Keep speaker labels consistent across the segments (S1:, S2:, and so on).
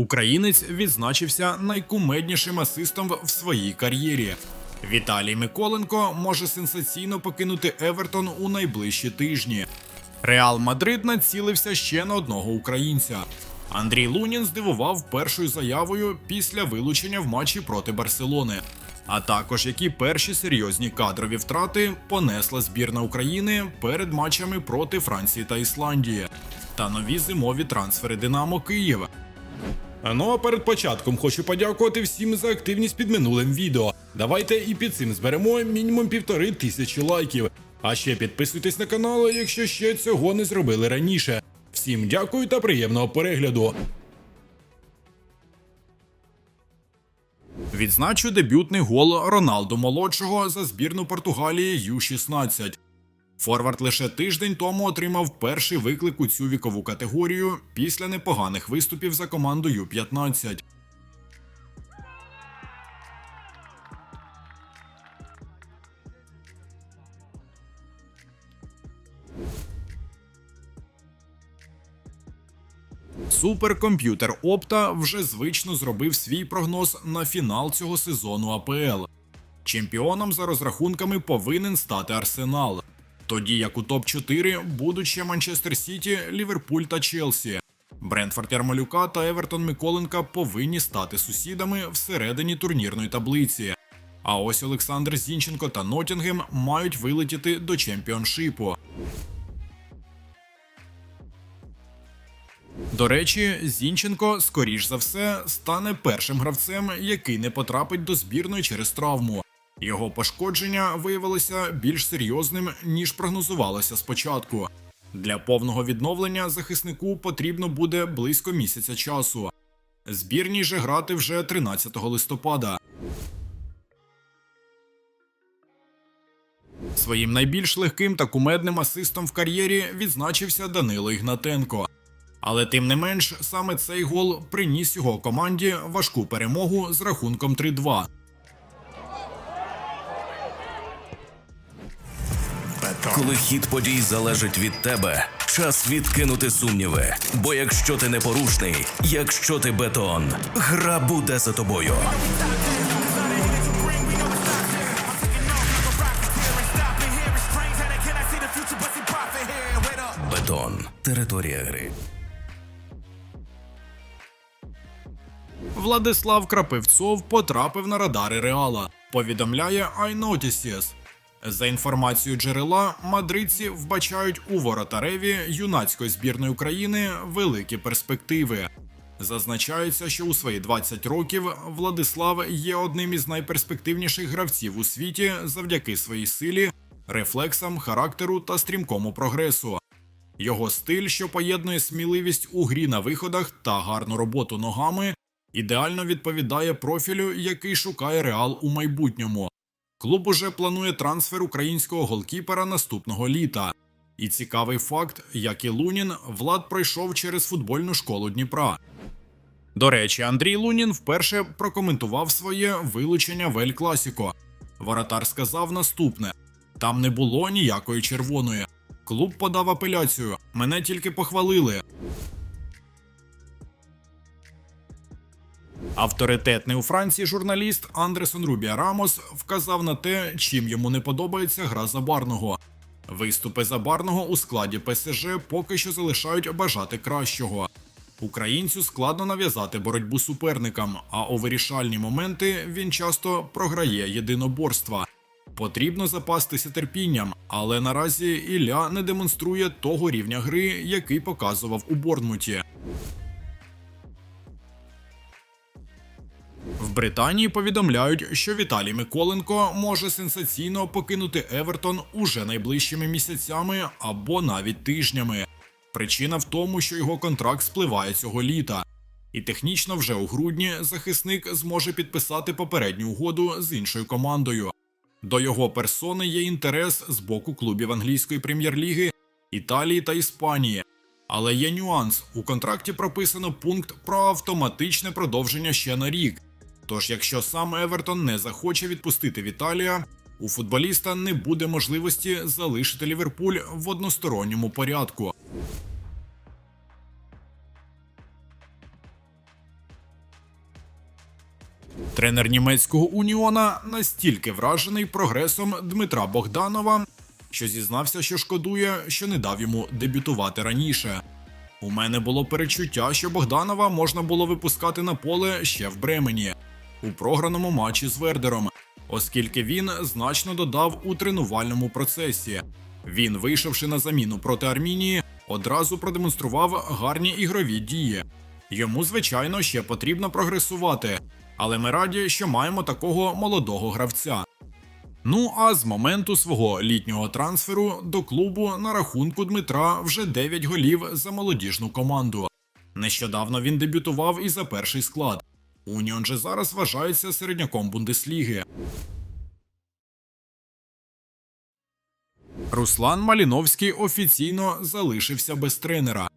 S1: Українець відзначився найкумеднішим асистом в своїй кар'єрі. Віталій Миколенко може сенсаційно покинути Евертон у найближчі тижні. Реал Мадрид націлився ще на одного українця. Андрій Лунін здивував першою заявою після вилучення в матчі проти Барселони. А також які перші серйозні кадрові втрати понесла збірна України перед матчами проти Франції та Ісландії, та нові зимові трансфери Динамо Києва. Ну а перед початком хочу подякувати всім за активність під минулим відео. Давайте і під цим зберемо мінімум півтори тисячі лайків. А ще підписуйтесь на канал, якщо ще цього не зробили раніше. Всім дякую та приємного перегляду. Відзначу дебютний гол Роналду молодшого за збірну Португалії Ю-16. Форвард лише тиждень тому отримав перший виклик у цю вікову категорію після непоганих виступів за команду Ю-15. Суперкомп'ютер Опта вже звично зробив свій прогноз на фінал цього сезону АПЛ. Чемпіоном за розрахунками повинен стати Арсенал. Тоді як у топ-4 будуть ще Манчестер Сіті, Ліверпуль та Челсі. Брентфорд Ярмолюка та Евертон Миколенка повинні стати сусідами всередині турнірної таблиці. А ось Олександр Зінченко та Нотінгем мають вилетіти до чемпіоншипу. До речі, Зінченко, скоріш за все, стане першим гравцем, який не потрапить до збірної через травму. Його пошкодження виявилося більш серйозним, ніж прогнозувалося спочатку. Для повного відновлення захиснику потрібно буде близько місяця часу. Збірній же грати вже 13 листопада. Своїм найбільш легким та кумедним асистом в кар'єрі відзначився Данило Ігнатенко. Але тим не менш, саме цей гол приніс його команді важку перемогу з рахунком 3-2.
S2: Коли хід подій залежить від тебе, час відкинути сумніви. Бо якщо ти непорушний, якщо ти бетон, гра буде за тобою. Бетон. Територія гри.
S1: Владислав Крапивцов потрапив на радари Реала. Повідомляє iNotices. За інформацією джерела, мадридці вбачають у воротареві юнацької збірної України великі перспективи. Зазначається, що у свої 20 років Владислав є одним із найперспективніших гравців у світі завдяки своїй силі, рефлексам, характеру та стрімкому прогресу. Його стиль, що поєднує сміливість у грі на виходах та гарну роботу ногами, ідеально відповідає профілю, який шукає реал у майбутньому. Клуб уже планує трансфер українського голкіпера наступного літа. І цікавий факт, як і Лунін, Влад пройшов через футбольну школу Дніпра. До речі, Андрій Лунін вперше прокоментував своє вилучення в Ель Класіко. Воротар сказав наступне: там не було ніякої червоної. Клуб подав апеляцію. Мене тільки похвалили. Авторитетний у Франції журналіст Андресон Рубія Рамос вказав на те, чим йому не подобається гра Забарного. Виступи Забарного у складі ПСЖ поки що залишають бажати кращого. Українцю складно нав'язати боротьбу суперникам, а у вирішальні моменти він часто програє єдиноборства. Потрібно запастися терпінням, але наразі Ілля не демонструє того рівня гри, який показував у Борнмуті. Британії повідомляють, що Віталій Миколенко може сенсаційно покинути Евертон уже найближчими місяцями або навіть тижнями. Причина в тому, що його контракт спливає цього літа, і технічно вже у грудні захисник зможе підписати попередню угоду з іншою командою. До його персони є інтерес з боку клубів англійської прем'єр-ліги, Італії та Іспанії. Але є нюанс: у контракті прописано пункт про автоматичне продовження ще на рік. Тож, якщо сам Евертон не захоче відпустити Віталія, у футболіста не буде можливості залишити Ліверпуль в односторонньому порядку. Тренер німецького Уніона настільки вражений прогресом Дмитра Богданова, що зізнався, що шкодує, що не дав йому дебютувати раніше. У мене було перечуття, що Богданова можна було випускати на поле ще в Бремені у програному матчі з Вердером, оскільки він значно додав у тренувальному процесі. Він, вийшовши на заміну проти Армінії, одразу продемонстрував гарні ігрові дії. Йому, звичайно, ще потрібно прогресувати, але ми раді, що маємо такого молодого гравця. Ну а з моменту свого літнього трансферу до клубу на рахунку Дмитра вже 9 голів за молодіжну команду. Нещодавно він дебютував і за перший склад. Уніон же зараз вважається середняком Бундесліги. Руслан Маліновський офіційно залишився без тренера.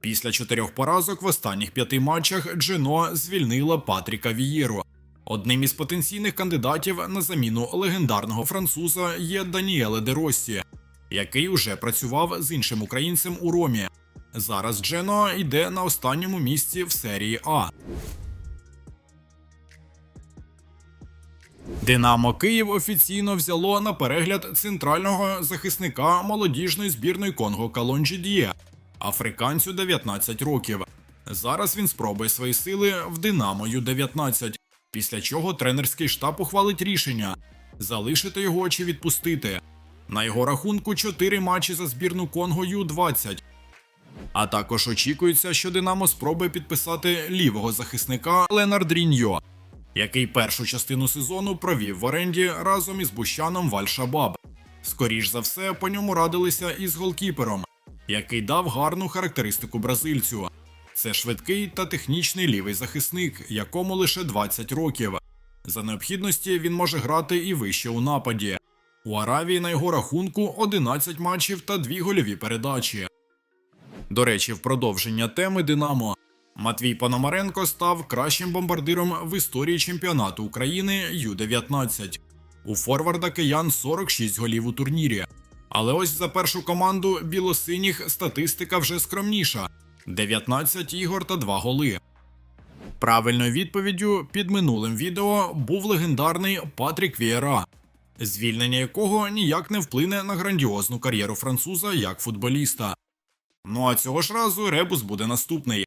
S1: Після чотирьох поразок в останніх п'яти матчах Джено звільнила Патріка Вієру. Одним із потенційних кандидатів на заміну легендарного француза є Даніеле де Россі, який уже працював з іншим українцем у Ромі. Зараз Джено йде на останньому місці в серії А. Динамо Київ офіційно взяло на перегляд центрального захисника молодіжної збірної Конго Калонджі Діє, африканцю 19 років. Зараз він спробує свої сили в Динамо Ю-19, після чого тренерський штаб ухвалить рішення залишити його чи відпустити. На його рахунку 4 матчі за збірну Конго Ю-20. А також очікується, що Динамо спробує підписати лівого захисника Ленардріньо, який першу частину сезону провів в оренді разом із Бущаном Вальшабаб. Скоріш за все, по ньому радилися із голкіпером, який дав гарну характеристику бразильцю. Це швидкий та технічний лівий захисник, якому лише 20 років. За необхідності він може грати і вище у нападі. У Аравії на його рахунку 11 матчів та 2 гольові передачі. До речі, в продовження теми Динамо Матвій Пономаренко став кращим бомбардиром в історії чемпіонату України Ю-19. У форварда киян 46 голів у турнірі. Але ось за першу команду білосиніх статистика вже скромніша: 19 ігор та 2 голи. Правильною відповіддю під минулим відео був легендарний Патрік Вієра, звільнення якого ніяк не вплине на грандіозну кар'єру француза як футболіста. Ну а цього ж разу ребус буде наступний.